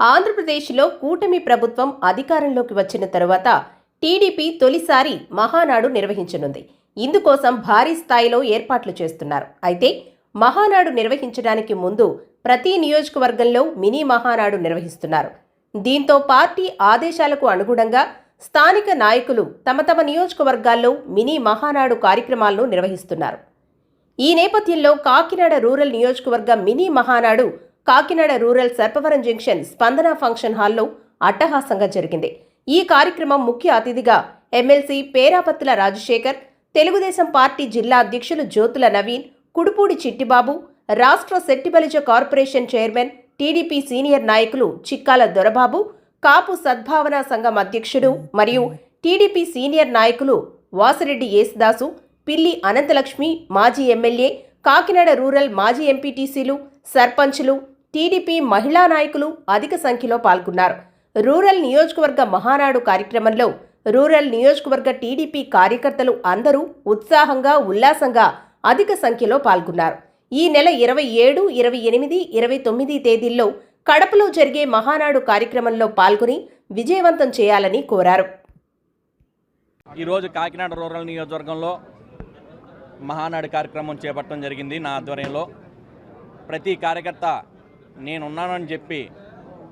ఆంధ్రప్రదేశ్లో కూటమి ప్రభుత్వం అధికారంలోకి వచ్చిన తరువాత టీడీపీ తొలిసారి మహానాడు నిర్వహించనుంది. ఇందుకోసం భారీ స్థాయిలో ఏర్పాట్లు చేస్తున్నారు. అయితే మహానాడు నిర్వహించడానికి ముందు ప్రతి నియోజకవర్గంలో మినీ మహానాడు నిర్వహిస్తున్నారు. దీంతో పార్టీ ఆదేశాలకు అనుగుణంగా స్థానిక నాయకులు తమ తమ నియోజకవర్గాల్లో మినీ మహానాడు కార్యక్రమాలను నిర్వహిస్తున్నారు. ఈ నేపథ్యంలో కాకినాడ రూరల్ నియోజకవర్గ mini Mahanadu Kakinada rural Sarpavaram junction Spandana function హాల్లో అట్టహాసంగా జరిగింది. ఈ కార్యక్రమం ముఖ్య అతిథిగా ఎమ్మెల్సీ పేరాపత్తుల రాజశేఖర్ తెలుగుదేశం పార్టీ జిల్లా అధ్యక్షులు జ్యోతుల నవీన్ కుడుపూడి చిట్టిబాబు రాష్ట్ర Settibalija corporation chairman TDP senior నాయకులు చిక్కాల దొరబాబు కాపు సద్భావన సంఘం అధ్యక్షుడు మరియు టీడీపీ సీనియర్ నాయకులు వాసిరెడ్డి యేసుదాసు పిల్లి అనంతలక్ష్మి మాజీ ఎమ్మెల్యే కాకినాడ రూరల్ మాజీ ఎంపీటీసీలు సర్పంచ్లు టీడీపీ మహిళా నాయకులు అధిక సంఖ్యలో పాల్గొన్నారు. రూరల్ నియోజకవర్గ మహానాడు కార్యక్రమంలో రూరల్ నియోజకవర్గ టీడీపీ కార్యకర్తలు అందరూ ఉత్సాహంగా ఉల్లాసంగా అధిక సంఖ్యలో పాల్గొన్నారు. ఈ నెల ఇరవై ఏడు ఇరవై ఎనిమిది ఇరవై తొమ్మిది తేదీల్లో కడపలో జరిగే మహానాడు కార్యక్రమంలో పాల్గొని విజయవంతం చేయాలని కోరారు. ఈరోజు కాకినాడ రూరల్ నియోజకవర్గంలో మహానాడు కార్యక్రమం చేపట్టడం జరిగింది నా ఆధ్వర్యంలో. ప్రతి కార్యకర్త నేనున్నానని చెప్పి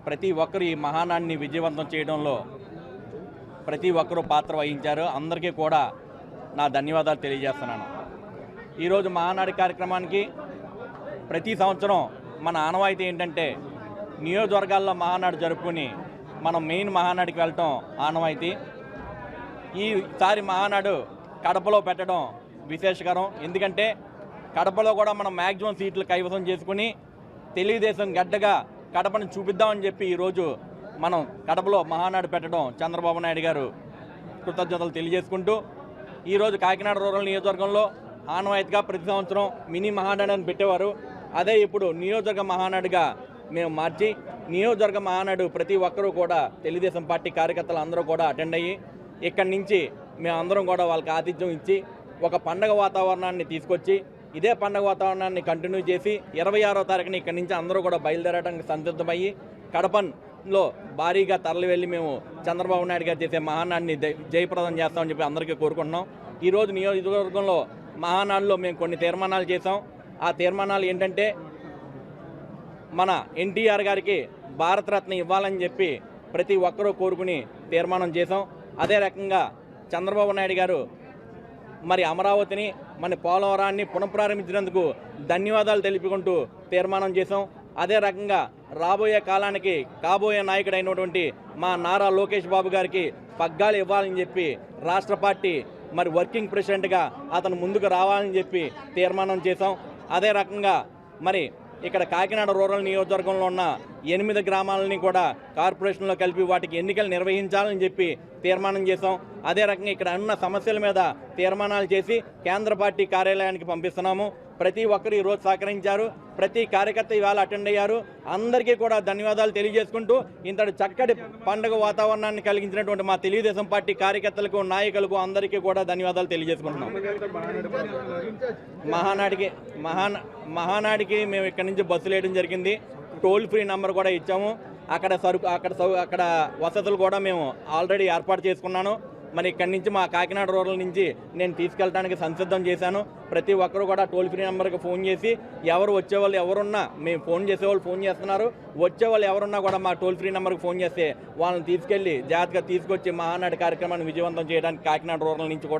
ప్రతి ఒక్కరు ఈ మహానాడిని విజయవంతం చేయడంలో ప్రతి ఒక్కరూ పాత్ర వహించారు. అందరికీ కూడా నా ధన్యవాదాలు తెలియజేస్తున్నాను. ఈరోజు మహానాడు కార్యక్రమానికి ప్రతి సంవత్సరం మన ఆనవాయితీ ఏంటంటే నియోజకవర్గాల్లో మహానాడు జరుపుకుని మనం మెయిన్ మహానాడికి వెళ్ళటం ఆనవాయితీ. ఈసారి మహానాడు కడపలో పెట్టడం విశేషకరం. ఎందుకంటే కడపలో కూడా మనం మ్యాక్సిమం సీట్లు కైవసం చేసుకుని తెలుగుదేశం గడ్డగా కడపను చూపిద్దామని చెప్పి ఈరోజు మనం కడపలో మహానాడు పెట్టడం చంద్రబాబు నాయుడు గారు కృతజ్ఞతలు తెలియజేసుకుంటూ ఈరోజు కాకినాడ రూరల్ నియోజకవర్గంలో ఆనవాయితీగా ప్రతి సంవత్సరం మినీ మహానాడు అని పెట్టేవారు. అదే ఇప్పుడు నియోజకవర్గ మహానాడుగా మేము మార్చి నియోజకవర్గ మహానాడు ప్రతి ఒక్కరూ కూడా తెలుగుదేశం పార్టీ కార్యకర్తలు అందరూ కూడా అటెండ్ అయ్యి ఇక్కడి నుంచి మేమందరం కూడా వాళ్ళకి ఆతిథ్యం ఇచ్చి ఒక పండగ వాతావరణాన్ని తీసుకొచ్చి ఇదే పండగ వాతావరణాన్ని కంటిన్యూ చేసి ఇరవై ఆరో తారీఖున ఇక్కడి నుంచి అందరూ కూడా బయలుదేరడానికి సంసిద్ధమయ్యి కడపలో భారీగా తరలి వెళ్ళి మేము చంద్రబాబు నాయుడు గారు చేసే మహానాడిని జయప్రదం చేస్తామని చెప్పి అందరికీ కోరుకుంటున్నాం. ఈరోజు నియోజకవర్గంలో మహానాడులో మేము కొన్ని తీర్మానాలు చేసాం ఆ తీర్మానాలు ఏంటంటే మన ఎన్టీఆర్ గారికి భారతరత్న ఇవ్వాలని చెప్పి ప్రతి ఒక్కరూ కోరుకుని తీర్మానం చేసాం అదే రకంగా చంద్రబాబు నాయుడు గారు మరి అమరావతిని మన పోలవరాన్ని పునఃప్రారంభించినందుకు ధన్యవాదాలు తెలుపుకుంటూ తీర్మానం చేసాం అదే రకంగా రాబోయే కాలానికి కాబోయే నాయకుడు అయినటువంటి మా నారా లోకేష్ బాబు గారికి పగ్గాలు ఇవ్వాలని చెప్పి రాష్ట్ర పార్టీ మరి వర్కింగ్ ప్రెసిడెంట్గా అతను ముందుకు రావాలని చెప్పి తీర్మానం చేసాం అదే రకంగా మరి ఇక్కడ కాకినాడ రూరల్ నియోజకవర్గంలో ఉన్న ఎనిమిది గ్రామాలని కూడా కార్పొరేషన్లో కలిపి వాటికి ఎన్నికలు నిర్వహించాలని చెప్పి తీర్మానం చేశాం. అదే రకంగా ఇక్కడ ఉన్న సమస్యల మీద తీర్మానాలు చేసి కేంద్ర పార్టీ కార్యాలయానికి పంపిస్తున్నాము. ప్రతి ఒక్కరు ఈరోజు సహకరించారు. ప్రతి కార్యకర్త ఇవాళ అటెండ్ అయ్యారు. అందరికీ కూడా ధన్యవాదాలు తెలియజేసుకుంటూ ఇంతటి చక్కటి పండుగ వాతావరణాన్ని కలిగించినటువంటి మా తెలుగుదేశం పార్టీ కార్యకర్తలకు నాయకులకు అందరికీ కూడా ధన్యవాదాలు తెలియజేసుకుంటున్నాం. మహానాడికి మహానా మహానాడికి మేము ఇక్కడి నుంచి బస్సులు వేయడం జరిగింది. టోల్ ఫ్రీ నెంబర్ కూడా ఇచ్చాము. అక్కడ సరుకు అక్కడ సౌ- అక్కడ వసతులు కూడా మేము ఆల్రెడీ ఏర్పాటు చేసుకున్నాను. మరి ఇక్కడి నుంచి మా కాకినాడ రూరల్ నుంచి నేను తీసుకెళ్ళడానికి సంసిద్ధం చేశాను. ప్రతి ఒక్కరు కూడా టోల్ ఫ్రీ నెంబర్కి ఫోన్ చేసి ఎవరు వచ్చేవాళ్ళు ఎవరున్నా మేము ఫోన్ చేసేవాళ్ళు ఫోన్ చేస్తున్నారు. వచ్చేవాళ్ళు ఎవరున్నా కూడా మా టోల్ ఫ్రీ నెంబర్కి ఫోన్ చేస్తే వాళ్ళని తీసుకెళ్ళి జాగ్రత్తగా తీసుకొచ్చి మహానాడు కార్యక్రమాన్ని విజయవంతం చేయడానికి కాకినాడ రూరల్ నుంచి కూడా